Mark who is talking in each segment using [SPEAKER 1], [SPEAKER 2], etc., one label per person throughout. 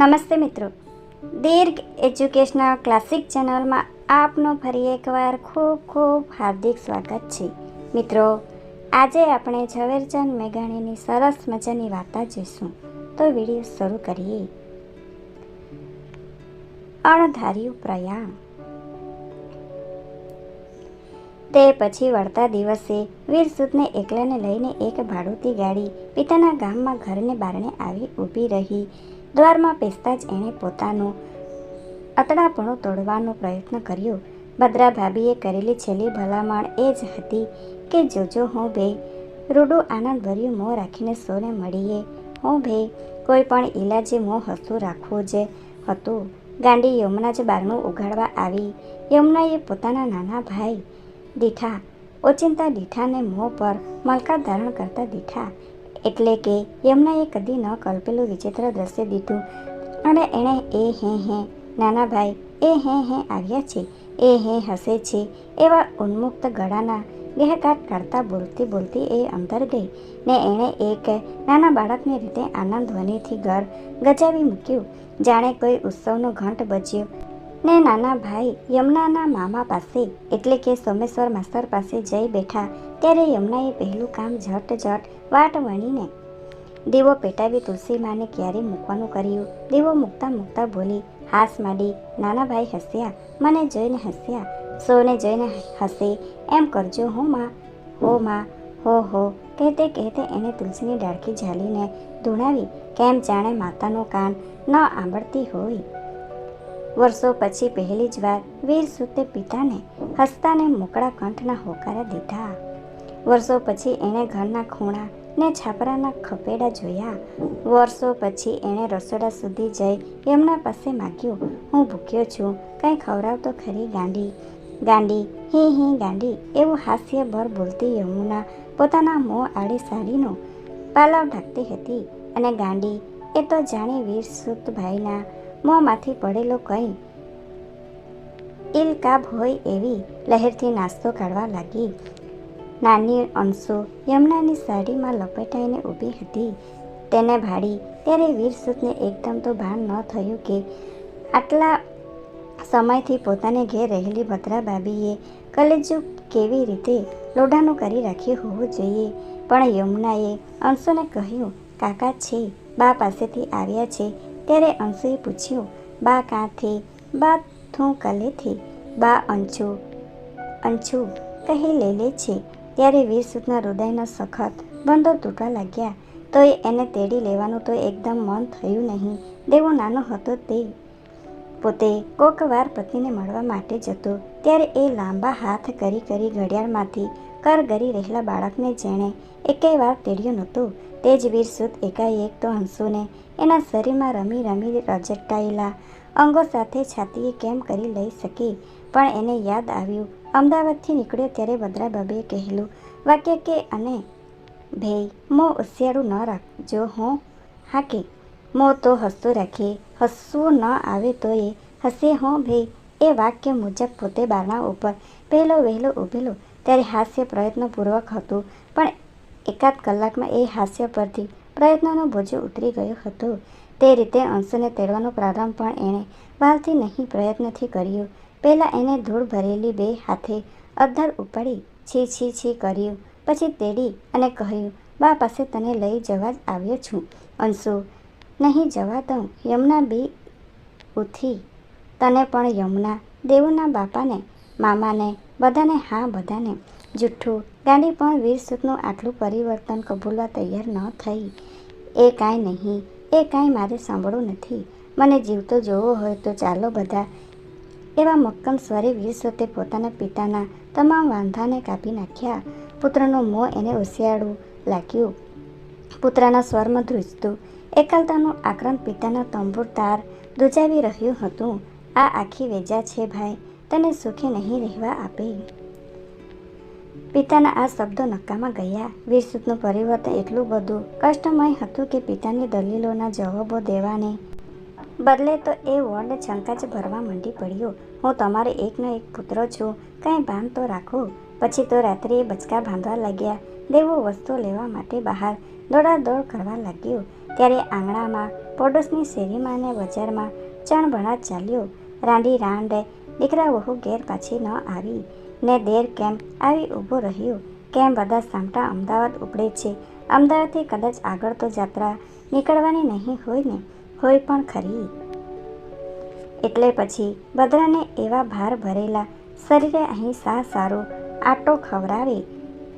[SPEAKER 1] નમસ્તે મિત્રો. દીર્ઘ educational classic ચેનલમાં આપનું ફરી એકવાર ખૂબ ખૂબ હાર્દિક સ્વાગત છે. મિત્રો, આજે આપણે ઝવેરચંદ મેઘાણીની સરસ મજાની વાર્તા જોઈશું. તો વીડિયો શરૂ કરીએ. અણધાર્યું પ્રયાણ. તે પછી વળતા દિવસે વીરસુદને એકલાને લઈને એક ભાડુતી ગાડી પિતાના ગામમાં ઘરને બારણે આવી ઊભી રહી. દ્વારમાં બેસતા જ એણે પોતાનું અતડાપણું તોડવાનો પ્રયત્ન કર્યો. ભદ્રા ભાભીએ કરેલી છેલ્લી ભલામણ એ જ હતી કે, જોજો હું ભે રૂડું આનંદભર્યું મોં રાખીને સોને મળીએ. હું ભે કોઈ પણ ઇલાજે મોં હસતું રાખવું જ હતું. ગાંડી યમુના જ બારણું ઉગાડવા આવી. યમુનાએ પોતાના નાના ભાઈ દીઠા, ઓચિંતા દીઠાને મોં પર મલકા ધારણ કરતા દીઠા એટલે કે યમુનાએ કદી ન કલ્પેલું વિચિત્ર દ્રશ્ય દીધું અને એણે એ હે હે, નાના ભાઈ, એ હે હે આવ્યા છે, એ હે હસે છે, એવા ઉન્મુક્ત ગળાના ગહેકાટ કરતા બોલતી બોલતી એ અંદર ગઈ. ને એણે એક નાના બાળકની રીતે આનંદ ધ્વનિથી ઘર ગજાવી મૂક્યું. જાણે કોઈ ઉત્સવનો ઘંટ બજ્યો. ને નાના ભાઈ યમુનાના મામા પાસે, એટલે કે સોમેશ્વર માસ્તર પાસે જઈ બેઠા. ત્યારે યમુનાએ પહેલું કામ ઝટ ઝટ વાટ વણીને દીવો પેટાવી તુલસી માને ક્યારે મૂકવાનું કર્યું? દીવો મૂકતા મૂકતા બોલી, હાસ માંડી, નાના ભાઈ હસ્યા, મને જોઈને હસ્યા, સોને જોઈને હસે, એમ કરજો હો માં હો માં, હો હો. કહેતે કહેતે એણે તુલસીની ડાળખી ઝાલીને ધૂણાવી, કેમ જાણે માતાનું કાન ન આંબળતી હોય? વર્ષો પછી પહેલી જ વાર વીર સુતે પિતાને હસતાને મોકળા કંઠના હોકારા દીધા. વર્ષો પછી એણે ઘરના ખૂણા ને છાપરાના ખપેડા જોયા. વર્ષો પછી એણે રસોડા સુધી જઈ એમના પાસે માગ્યું, હું ભૂખ્યો છું, કંઈ ખવડાવતો ખરી ગાંડી? ગાંડી? હી હી, ગાંડી, એવું હાસ્યભર બોલતી યમુના પોતાના મોં આડી સાડીનો પાલવ ઢાંકતી હતી અને ગાંડી, એ તો જાણે વીર સુતભાઈના મોંમાંથી પડેલો કંઈ ઇલકાબ હોય એવી લહેરથી નાસ્તો કાઢવા લાગી. નાની અંશુ યમુનાની સાડીમાં લપેટાઈને ઊભી હતી. તેને ભાડી ત્યારે વીરસુતને એકદમ તો ભાન ન થયું કે આટલા સમયથી પોતાને ઘેર રહેલી ભદ્રા બાબીએ કલેજું કેવી રીતે લોઢાનું કરી રાખ્યું હોવું જોઈએ? પણ યમુનાએ અંશુને કહ્યું, કાકા છે, બા પાસેથી આવ્યા છે. ત્યારે અંશુએ પૂછ્યું, બા કાંથી બા તું કલેથી. બા અંશુ. અંશુ, કહી લે છે. ત્યારે વીરસુદના હૃદયના સખત બંધો તૂટવા લાગ્યા. તો એને તેડી લેવાનું તો એકદમ મન થયું નહીં. દેવો નાનો હતો તે પોતે કોક વાર પત્નીને મળવા માટે જતો. ત્યારે એ લાંબા હાથ કરી કરી ઘડિયાળમાંથી કરગરી રહેલા બાળકને જેણે એકેય વાર તેડ્યો નહોતો. તે જ વીરસુદ એકાએક તો હંસુને એના શરીરમાં રમી રમી રજટાયેલા અંગો સાથે છાતીએ કેમ કરી લઈ શકી? પણ એને યાદ આવ્યું અમદાવાદથી નીકળ્યો ત્યારે ભદ્રા બાબીએ કહેલું, વાક્ય કે અને? ભેય મો હોશિયારું ન રાખજો હું હા કે મો તો હસતું રાખીએ હસવું ન આવે તો એ હસે હું ભેય એ વાક્ય મુજબ પોતે બારણા ઉપર પહેલો વહેલો ઊભેલો ત્યારે હાસ્ય પ્રયત્નપૂર્વક હતું, પણ એકાદ કલાકમાં એ હાસ્ય પરથી પ્રયત્નનો બોજો ઉતરી ગયો હતો. તે રીતે અંશુને તેડવાનો પ્રારંભ પણ એણે વાલથી નહીં પ્રયત્નથી કર્યો. પહેલાં એને ધૂળ ભરેલી બે હાથે અદ્ધર ઉપાડી છી છી છી કર્યું. પછી તેડી અને કહ્યું, બા, પાસે તને લઈ જવા જ આવ્યો છું. અંશુ, નહીં જવા દઉં. યમુના બી ઉઠી. તને પણ યમુના, દેવુના બાપાને, મામાને, બધાને, હા, બધાને. જુઠ્ઠું, ગાંડી પણ વીરસુખનું આટલું પરિવર્તન કબૂલવા તૈયાર ન થઈ. એ કાંઈ નહીં. એ કાંઈ મારે સાંભળવું નથી. મને જીવતો જોવો હોય તો ચાલો બધા એવા મક્કમ સ્વરે વીરસુતે પોતાના પિતાના તમામ વાંધાને કાપી નાખ્યા. પુત્રનું મોં એને ઉશિયાળું લાગ્યું. પુત્રના સ્વરમાં ધ્રુજતું. એકલતાનું આક્રમ પિતાના તંબુર તાર દુજાવી રહ્યું હતું. આ આખી વેજા છે ભાઈ, તને સુખી નહીં રહેવા આપે. પિતાના આ શબ્દો નક્કામાં ગયા. વીરસુતનું પરિવર્તન એટલું બધું કષ્ટમય હતું કે પિતાની દલીલોના જવાબો દેવાને બદલે તો એ વોર્ડ છંકા જ ભરવા માંડી પડ્યો. હું તમારે એકનો એક પુત્ર છું, કાંઈ ભાન તો રાખો. પછી તો રાત્રે બચકા બાંધવા લાગ્યા. દેવો વસ્તુ લેવા માટે બહાર દોડાદોડ કરવા લાગ્યો. ત્યારે આંગણામાં, પડોશની શેરીમાં ને બજારમાં ચણભણા ચાલ્યો. રાંડી રાંડે દીકરા વહુ ઘેર પાછી ન આવી. ને દેર કેમ આવી ઊભો રહ્યો. કેમ બધા સામટા અમદાવાદ ઉપડે છે? અમદાવાદથી કદાચ આગળ તો જાત્રા નીકળવાની નહીં હોય ને? હોય પણ ખરી. એટલે પછી બધાને એવા ભાર ભરેલા શરીરે અહીં સા સારો આટો ખવડાવે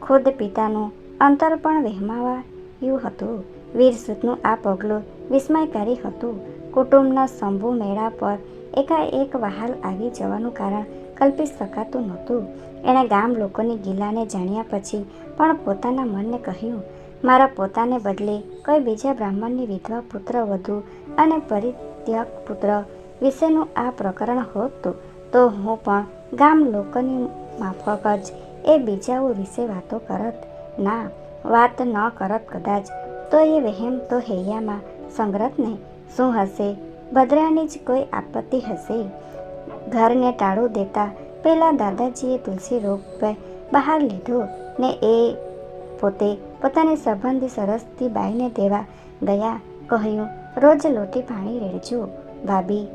[SPEAKER 1] ખુદ પિતાનું અંતર પણ વહેમાવાયું હતું. વીરસૂતનું આ પગલું વિસ્મયકારી હતું. કુટુંબના શંભુ મેળા પર એકાએક વહાલ આવી જવાનું કારણ કલ્પી શકાતું નહોતું. એણે ગામ લોકોની ગિલાને જાણ્યા પછી પણ પોતાના મનને કહ્યું, મારા પોતાને બદલે કોઈ બીજા બ્રાહ્મણની વિધવા પુત્ર, વધુ અને પરિત્યક પુત્ર વિશેનું આ પ્રકરણ હોત, તો હું પણ ગામ લોકોની માફક જ એ બીજાઓ વિશે વાતો કરત. ના, વાત ન કરત કદાચ. તો એ વહેમ તો હૈયામાં સંગ્રત ને શું હશે? ભદ્રાની જ કોઈ આપત્તિ હશે? ઘરને ટાળું દેતા પેલા દાદાજીએ તુલસી રોપ બહાર લીધો ને એ પોતે પોતાની સંબંધી સરસથી બાઈને દેવા ગયા, કહ્યું, રોજ લોટી પાણી રેડજો, ભાભી.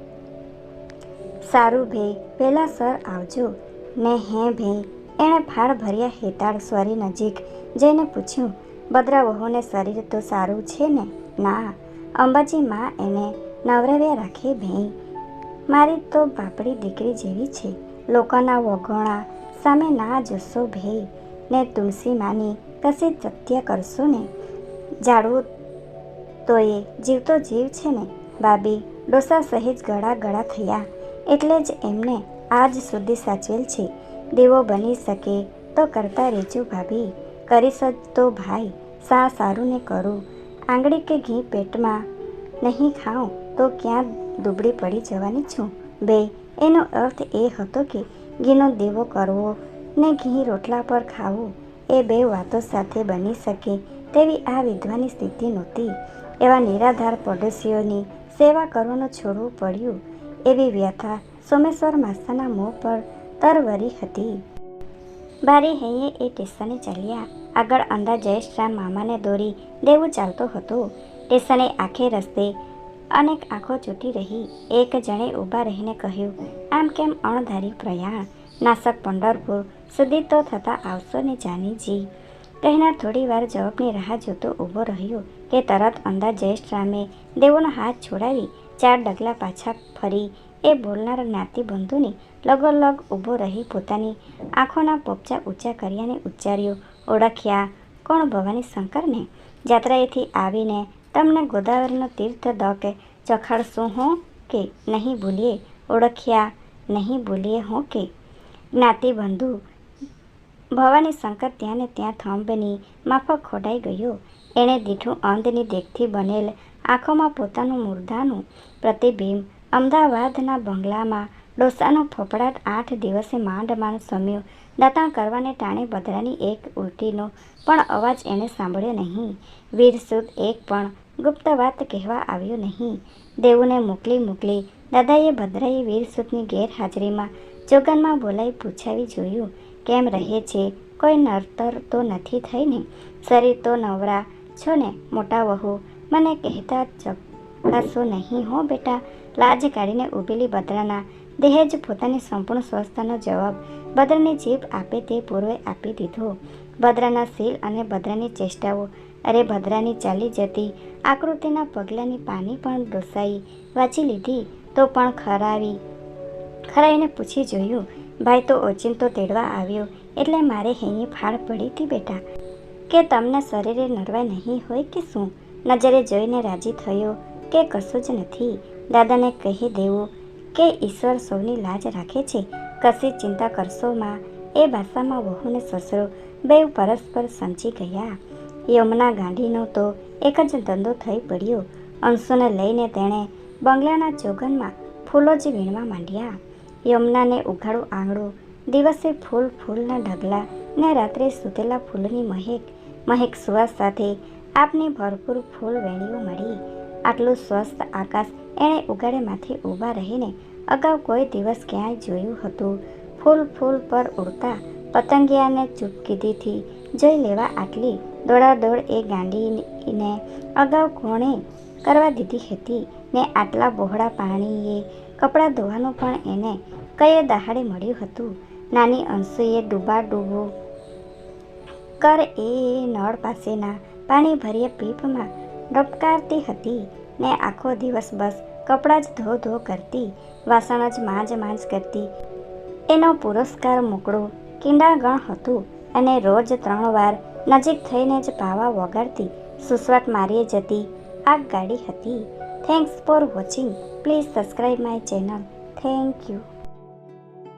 [SPEAKER 1] સારું ભે પહેલાં સર આવજો. ને હે ભે, એણે ફાળ ભર્યા હેતાળ સ્વરી નજીક જઈને પૂછ્યું ભદ્રા વહુને શરીર તો સારું છે ને? ના. અંબાજી માં એને નવરાવ્યા રાખે ભે. મારી તો બાપડી દીકરી જેવી છે. લોકોના વગોણા સામે ના જોશો ભે. ને તુલસી માની કશી સત્ય કરશો ને? જાડવું તો એ જીવતો જીવ છે ને? બાબી, ડોસા સહેજ ગળા ગળા થયા. એટલે જ એમને આજ સુધી સાચવેલ છે. દેવો બની શકે તો કરતા રહેજો ભાભી. કરીશ જ તો ભાઈ. સા સારું ને કરું. આંગળી કે ઘી પેટમાં નહીં ખાઉં તો ક્યાં દુબળી પડી જવાની છું? બે, એનો અર્થ એ હતો કે ઘીનો દેવો કરવો ને ઘી રોટલા પર ખાવું એ બે વાતો સાથે બની શકે તેવી આ વિધવાની સ્થિતિ નહોતી. એવા નિરાધાર પડોશીઓની સેવા કરવાનું છોડવું પડ્યું. એવી વ્યથા સોમેશ્વર માસ્તાના મોં પર તરવરી હતી. બારી હૈયે એ સ્ટેશને ચાલ્યા. આગળ અંધા જયેશરામ મામાને દોરી દેવું ચાલતો હતો. સ્ટેશને આખે રસ્તે અનેક આંખો ચૂંટી રહી. એક જણે ઊભા રહીને કહ્યું, આમ કેમ અણધારી પ્રયાણ? નાસક પંઢરપુર સુધી તો થતાં આવશો ને જાનીજી. કહેનાર થોડી વાર જવાબની રાહ જોતો ઊભો રહ્યો કે તરત અંદા જયેશરામે દેવોનો હાથ છોડાવી ચાર ડગલા પાછા ફરી. એ બોલનાર જ્ઞાતિબંધુની લગોલગ ઊભો રહી પોતાની આંખોના પોપચા ઊંચા કર્યાને ઉચ્ચાર્યું, ઓળખ્યા, કોણ ભવાની શંકરને? જાત્રાએથી આવીને તમને ગોદાવરીનો તીર્થ દકે ચખાડશું હો કે નહીં ભૂલીએ? ઓળખ્યા, નહીં ભૂલીએ હો કે? જ્ઞાતિબંધુ ભવાની શંકર ત્યાં ને ત્યાં થંભની માફક ખોડાઈ ગયો. એણે દીઠું અંધની દેખથી બનેલ આંખોમાં પોતાનું મુર્દાનું પ્રતિબિંબ. અમદાવાદના બંગલામાં ડોસાનો ફફડાટ આઠ દિવસે માંડ માંડ સમ્યો. દાંતણ કરવાને ટાણે બદરાની એક ઉલટીનો પણ અવાજ એણે સાંભળ્યો નહીં. વીરસુદ એક પણ ગુપ્ત વાત કહેવા આવ્યો નહીં. દેવુને મોકલી મોકલી દાદાએ ભદ્રાએ વીરસુદની ગેરહાજરીમાં જોગનમાં બોલાઈ પૂછાવી જોયું, કેમ રહે છે? કોઈ નરતર તો નથી થઈને? શરીર તો નવરા છો ને, મોટા વહુ? મને કહેતા ચકાશો નહીં. હો બેટા, લાજ કાઢીને ઊભેલી બદ્રાના દેહે જ પોતાની સંપૂર્ણ સ્વસ્થાનો જવાબ બદ્રાને જીભ આપે તે પૂર્વે આપી દીધો. બદરાના શીલ અને બદરાની ચેષ્ટાઓ. અરે ભદ્રાની ચાલી જતી આકૃતિના પગલાંની પાની પણ ડોસાઈ વાંચી લીધી તો પણ ખરાવી, ખરાઈને પૂછી જોયું, ભાઈ, તો ઓચિંતો તેડવા આવ્યો, એટલે મારે હેની ફાળ પડી હતી બેટા? કે તમને શરીરે નરવાય નહીં હોય કે શું? નજરે જોઈને રાજી થયો કે કશું જ નથી, દાદાને કહી દેવું કે ઈશ્વર સૌની લાજ રાખે છે. કશી ચિંતા કરશો માં. એ ભાષામાં વહુને સસરો બે પરસ્પર સમજી ગયા. યમુના ગાંધીનો તો એક જ ધંધો થઈ પડ્યો. અંશુને લઈને તેણે બંગલાના ચોગનમાં ફૂલો જ વીણવા માંડ્યા. યમુનાને ઉઘાડું આંગળું, દિવસે ફૂલ ફૂલના ઢગલા ને રાત્રે સૂતેલા ફૂલની મહેક મહેક સુવાસ સાથે આપની ભરપૂર ફૂલ વેણીઓ મળી. આટલું સ્વસ્થ આકાશ એણે ઉગાડેમાંથી ઊભા રહીને અગાઉ કોઈ દિવસ ક્યાંય જોયું હતું. ફૂલ ફૂલ પર ઉડતા પતંગિયાને ચૂપકીદીથી જોઈ લેવા આટલી દોડાદોડ એ ગાંડીને અગાઉ કોણે કરવા દીધી હતી? ને આટલા બહોળા પાણીએ કપડાં ધોવાનું પણ એને કયે દહાડે મળ્યું હતું? નાની અંશુએ ડૂબા ડૂબો કર એ નળ પાસેના પાણી ભર્યા પીપમાં ડબકારતી હતી ને આખો દિવસ બસ કપડાં જ ધો ધો કરતી, વાસણ જ માંજ માંજ કરતી. એનો પુરસ્કાર મોકળો કિંડાગણ હતું અને રોજ ત્રણ વાર નજીક થઈને જ પાવા વગાડતી, સુસવાટ મારીએ જતી. આગ ગાડી હતી. Thanks for watching please subscribe my channel thank you